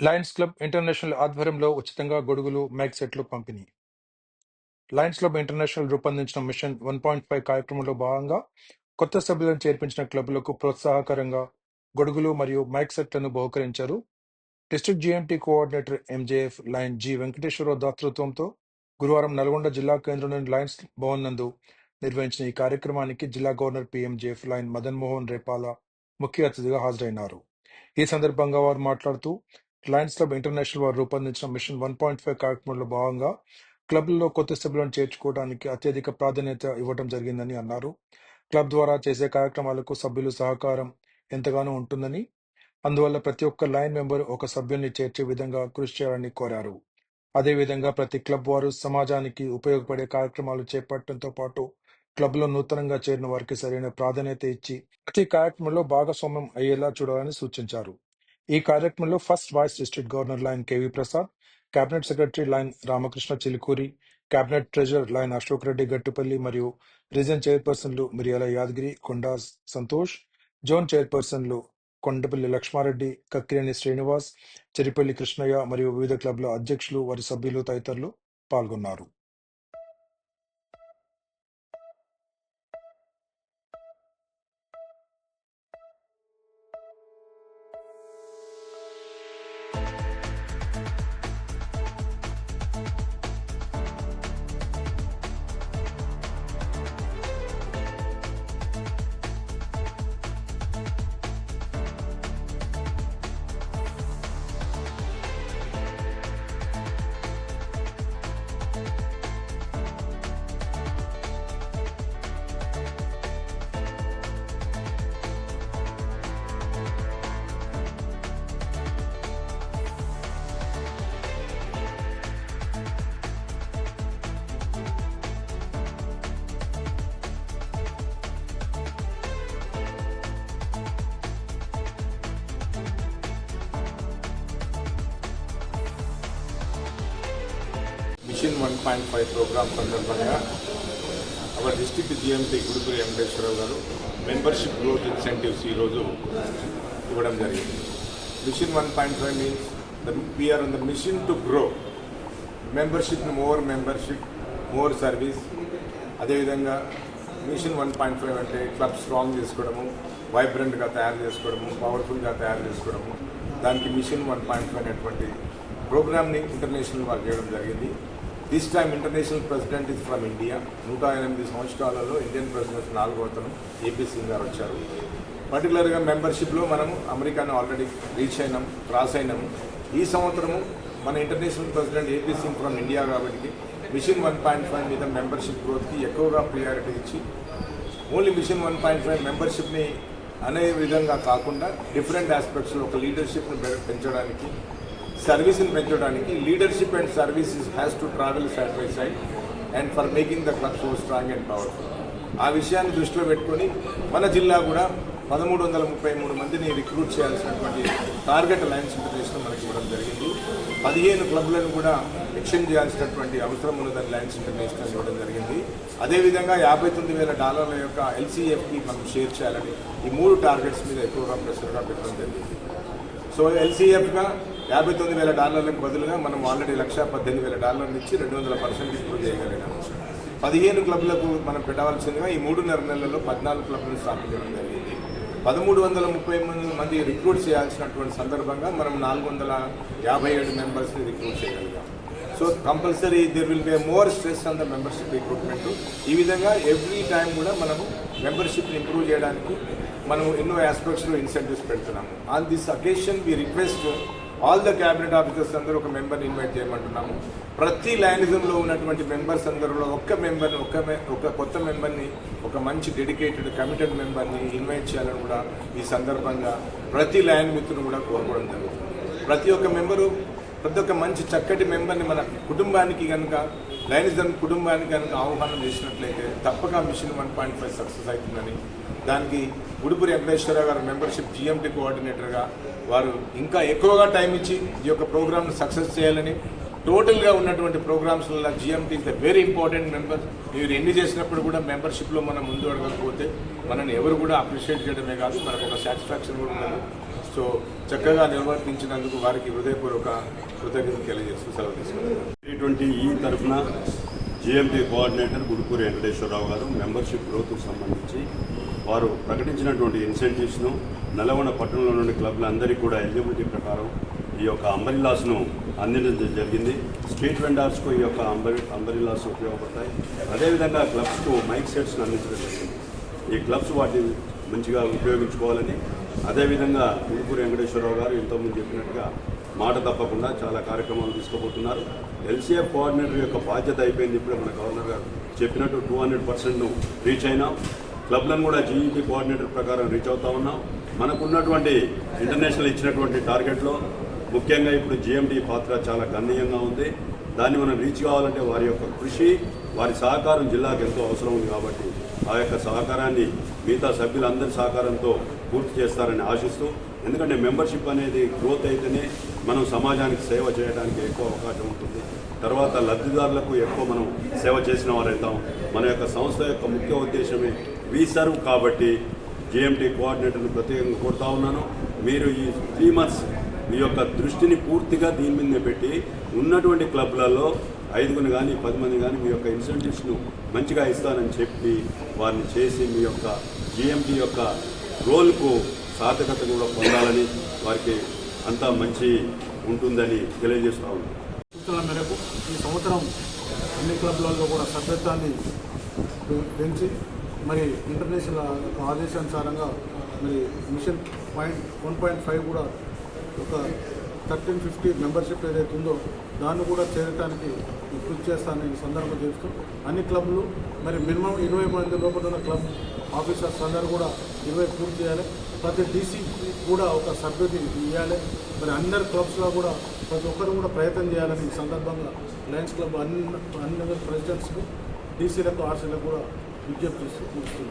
Lions club international ఆధ్వర్యంలో ఉచితంగా గొడుగులు మైక్ సెట్లు పంపిణీ. లయన్స్ క్లబ్ ఇంటర్నేషనల్ రూపొందించిన మిషన్ వన్ పాయింట్ ఫైవ్ కార్యక్రమంలో భాగంగా కొత్త సభ్యులను చేర్పించిన క్లబ్లకు ప్రోత్సాహకరంగా గొడుగులు మరియు మైక్ సెట్లను బహుకరించారు. District GMT coordinator MJF Lion G Venkateswararao దాతృత్వంతో గురువారం నల్గొండ జిల్లా కేంద్రంలోని లయన్స్ భవన్ నందు నిర్వహించిన ఈ కార్యక్రమానికి జిల్లా governor PMJF Lion Madan Mohan Repala ముఖ్య అతిథిగా హాజరైనారు. ఈ సందర్భంగా వారు మాట్లాడుతూ లయన్స్ క్లబ్ ఇంటర్నేషనల్ వారు రూపొందించిన మిషన్ వన్ పాయింట్ ఫైవ్ కార్యక్రమంలో భాగంగా క్లబ్లలో కొత్త సభ్యులను చేర్చుకోవడానికి అత్యధిక ప్రాధాన్యత ఇవ్వడం జరిగిందని అన్నారు. క్లబ్ ద్వారా చేసే కార్యక్రమాలకు సభ్యులు సహకారం ఎంతగానో ఉంటుందని అందువల్ల ప్రతి ఒక్క లైన్ మెంబర్ ఒక సభ్యుల్ని చేర్చే విధంగా కృషి చేయాలని కోరారు. అదేవిధంగా ప్రతి క్లబ్ వారు సమాజానికి ఉపయోగపడే కార్యక్రమాలు చేపట్టడంతో పాటు క్లబ్లో నూతనంగా చేరిన వారికి సరైన ప్రాధాన్యత ఇచ్చి ప్రతి కార్యక్రమంలో భాగస్వామ్యం అయ్యేలా చూడాలని సూచించారు. ఈ కార్యక్రమంలో first vice district governor Lion KV Prasad cabinet secretary Lion Ramakrishna Chilukuri cabinet treasurer Lion Ashok Reddy Gattupalli మరియు రీజన్ చైర్పర్సన్లు మిరియాల యాదగిరి కొండా సంతోష్ జోన్ చైర్పర్సన్లు కొండపల్లి లక్ష్మారెడ్డి కక్కిరేని శ్రీనివాస్ చెరిపల్లి కృష్ణయ్య మరియు వివిధ క్లబ్ల అధ్యక్షులు వారి సభ్యులు తదితరులు పాల్గొన్నారు. Mission one point five program సందర్భంగా our district GMP Gudupuri Venkateswararao గారు మెంబర్షిప్ గ్రోత్ ఇన్సెంటివ్స్ ఈరోజు ఇవ్వడం జరిగింది. Mission one point five means the we are on the mission to grow. Membership more membership more service. అదేవిధంగా mission one point five అంటే club strong చేసుకోవడము వైబ్రెంట్గా తయారు చేసుకోవడము పవర్ఫుల్గా తయారు చేసుకోవడము. దానికి మిషన్ వన్ పాయింట్ ఫైవ్ అనేటువంటి ప్రోగ్రామ్ని ఇంటర్నేషనల్ వాళ్ళు చేయడం జరిగింది. This time international president is from India నూట ఎనిమిది సంవత్సరాలలో ఇండియన్ ప్రెసిడెంట్ నాలుగో అతను ఏపీ సింగ్ గారు వచ్చారు. పర్టికులర్గా మెంబర్షిప్లో మనము అమెరికాను ఆల్రెడీ రీచ్ అయినాం క్రాస్ అయినాము ఈ సంవత్సరము మన international president A P Singh from India కాబట్టి మిషన్ వన్ పాయింట్ ఫైవ్ మీద మెంబర్షిప్ గ్రోత్కి ఎక్కువగా ప్రియారిటీ ఇచ్చి only mission one point five మెంబర్షిప్ని అనే విధంగా కాకుండా డిఫరెంట్ ఆస్పెక్ట్స్లో ఒక లీడర్షిప్ని పెంచడానికి సర్వీస్ని పెంచడానికి leadership and services has to travel side by side and for making the club so strong and powerful ఆ విషయాన్ని దృష్టిలో పెట్టుకొని మన జిల్లా కూడా పదమూడు వందల ముప్పై మూడు మందిని రిక్రూట్ చేయాల్సినటువంటి టార్గెట్ అలయన్స్ ఇంటర్నేషనల్ మనకి ఇవ్వడం జరిగింది. పదిహేను క్లబ్లను కూడా ఎక్స్టెండ్ చేయాల్సినటువంటి అవసరం ఉన్నదని లయన్స్ ఇంటర్నేషనల్ ఇవ్వడం జరిగింది. అదేవిధంగా యాభై తొమ్మిది వేల డాలర్ల యొక్క ఎల్సీఎఫ్కి మనం షేర్ చేయాలని ఈ మూడు టార్గెట్స్ మీద ఎక్కువగా ప్రెషర్గా పెట్టడం జరిగింది. సో ఎల్సీఎఫ్గా యాభై తొమ్మిది వేల డాలర్లకు బదులుగా మనం ఆల్రెడీ లక్ష పద్దెనిమిది వేల డాలర్లు ఇచ్చి రెండు వందల పర్సెంట్ ఇంప్రూవ్ చేయగలిగాము పదిహేను క్లబ్లకు మనం పెట్టవలసిందిగా ఈ మూడున్నర నెలల్లో పద్నాలుగు క్లబ్లను స్థాపించడం జరిగింది. పదమూడు వందల ముప్పై మంది మంది రిక్రూట్ చేయాల్సినటువంటి సందర్భంగా మనం నాలుగు వందల యాభై ఏడు మెంబర్స్ని రిక్రూట్ చేయగలిగాం. So compulsory there will be more stress on the membership recruitment ఈ విధంగా ఎవ్రీ టైం కూడా మనము మెంబర్షిప్ని ఇంప్రూవ్ చేయడానికి మనం ఎన్నో ఆస్పెక్ట్స్లో ఇన్సెంటివ్స్ పెడుతున్నాము. On this occasion we request all the cabinet officers అందరూ ఒక మెంబర్ని ఇన్వైట్ చేయమంటున్నాము. ప్రతి లైనిజంలో ఉన్నటువంటి మెంబర్స్ అందరిలో ఒక్క మెంబర్ని ఒక ఒక కొత్త మెంబర్ని ఒక మంచి డెడికేటెడ్ కమిటెడ్ మెంబర్ని ఇన్వైట్ చేయాలని కూడా ఈ సందర్భంగా ప్రతి లైన్ మిత్రులు కూడా కోరుకోవడం జరుగుతుంది. ప్రతి ఒక్క మెంబరు ప్రతి ఒక్క మంచి చక్కటి మెంబర్ని మన కుటుంబానికి కనుక లైనిజం కుటుంబానికి కనుక ఆహ్వానం చేసినట్లయితే తప్పక mission one point five success అవుతుందని. దానికి ఉడుపురి వెంకటేశ్వరరావు గారు మెంబర్షిప్ జిఎంటీ కోఆర్డినేటర్గా వారు ఇంకా ఎక్కువగా టైం ఇచ్చి ఈ యొక్క ప్రోగ్రామ్ను సక్సెస్ చేయాలని టోటల్గా ఉన్నటువంటి ప్రోగ్రామ్స్లో GMT is the very important member మీరు ఎన్ని చేసినప్పుడు కూడా మెంబర్షిప్లో మనం ముందు అడగకపోతే మనల్ని ఎవరు కూడా అప్రిషియేట్ చేయడమే కాదు మనకు ఒక సాటిస్ఫాక్షన్ కూడా ఉండదు సో చక్కగా నిర్వర్తించినందుకు వారికి హృదయపూర్వక కృతజ్ఞతలు తెలియజేస్తూ సెలవు తీసుకున్నాను టీ ట్వంటీ ఈ తరఫున జిఎంపీ కోఆర్డినేటర్ గుడుపూరి వెంకటేశ్వరరావు గారు మెంబర్షిప్ గ్రోత్కు సంబంధించి వారు ప్రకటించినటువంటి ఇన్సెంటివ్స్ను నల్లగొండ పట్టణంలో నుండి క్లబ్లందరికీ కూడా ఎలిజిబిలిటీ ప్రకారం ఈ యొక్క అంబరిలాస్ను అందించడం జరిగింది. స్ట్రీట్ వెండర్స్కు ఈ యొక్క అంబరి అంబరిలాస్ ఉపయోగపడతాయి. అదేవిధంగా క్లబ్స్కు మైక్ సెట్స్ను అందించడం జరిగింది. ఈ క్లబ్స్ వాటిని మంచిగా ఉపయోగించుకోవాలని అదేవిధంగా గురుపూరి వెంకటేశ్వరరావు గారు ఇంతకుముందు చెప్పినట్టుగా మాట తప్పకుండా చాలా కార్యక్రమాలు తీసుకోబోతున్నారు. ఎల్సీఎఫ్ కోఆర్డినేటర్ యొక్క బాధ్యత అయిపోయింది ఇప్పుడు మన గవర్నర్ గారు చెప్పినట్టు టూ హండ్రెడ్ పర్సెంట్ను రీచ్ అయినాం. క్లబ్లను కూడా జీఈటీ కోఆర్డినేటర్ ప్రకారం రీచ్ అవుతా ఉన్నాం. మనకున్నటువంటి ఇంటర్నేషనల్ ఇచ్చినటువంటి టార్గెట్లో ముఖ్యంగా ఇప్పుడు జిఎండి పాత్ర చాలా గణనీయంగా ఉంది. దాన్ని మనం రీచ్ కావాలంటే వారి యొక్క కృషి వారి సహకారం జిల్లాకు ఎంతో అవసరం ఉంది కాబట్టి ఆ యొక్క సహకారాన్ని మిగతా సభ్యులందరి సహకారంతో పూర్తి చేస్తారని ఆశిస్తూ ఎందుకంటే మెంబర్షిప్ అనేది గ్రోత్ అయితేనే మనం సమాజానికి సేవ చేయడానికి ఎక్కువ అవకాశం ఉంటుంది. తర్వాత లబ్ధిదారులకు ఎక్కువ మనం సేవ చేసిన వారైతాం మన యొక్క సంస్థ యొక్క ముఖ్య ఉద్దేశమే వి సర్వ్ కాబట్టి జేఎంటీ కోఆర్డినేటర్ని ప్రత్యేకంగా కోరుతా ఉన్నాను. మీరు ఈ త్రీ మంత్స్ మీ యొక్క దృష్టిని పూర్తిగా దీని మీదనే పెట్టి ఉన్నటువంటి క్లబ్లలో ఐదుగురు కానీ పది మంది కానీ మీ యొక్క ఇన్సెంటివ్స్ను మంచిగా ఇస్తానని చెప్పి వారిని చేసి మీ యొక్క జిఎంటీ యొక్క రోల్కు సార్థకత కూడా పొందాలని వారికి అంతా మంచి ఉంటుందని తెలియజేస్తా ఉన్నాం. సూచనల మేరకు ఈ సంవత్సరం అన్ని క్లబ్లలో కూడా సభ్యత్వాన్ని పెంచి మరి ఇంటర్నేషనల్ ఆదేశానుసారంగా మరి mission point one point five కూడా ఒక థర్టీన్ ఫిఫ్టీ మెంబర్షిప్ ఏదైతే ఉందో దాన్ని కూడా చేరడానికి కృషి చేస్తానని ఈ సందర్భం చేస్తూ అన్ని క్లబ్లు మరి మినిమం ఇరవై మంది లోపల ఉన్న క్లబ్ ఆఫీసర్స్ అందరూ కూడా ఇరవై పూర్తి చేయాలి. ప్రతి డీసీ కూడా ఒక సభ్యుని ఇవ్వాలి మరి అందరి క్లబ్స్లో కూడా ప్రతి ఒక్కరు కూడా ప్రయత్నం చేయాలని ఈ సందర్భంగా లయన్స్ క్లబ్ అన్ని అన్ని ప్రెసిడెంట్స్కు డీసీలకు ఆర్సీలకు కూడా విజ్ఞప్తి చేస్తూ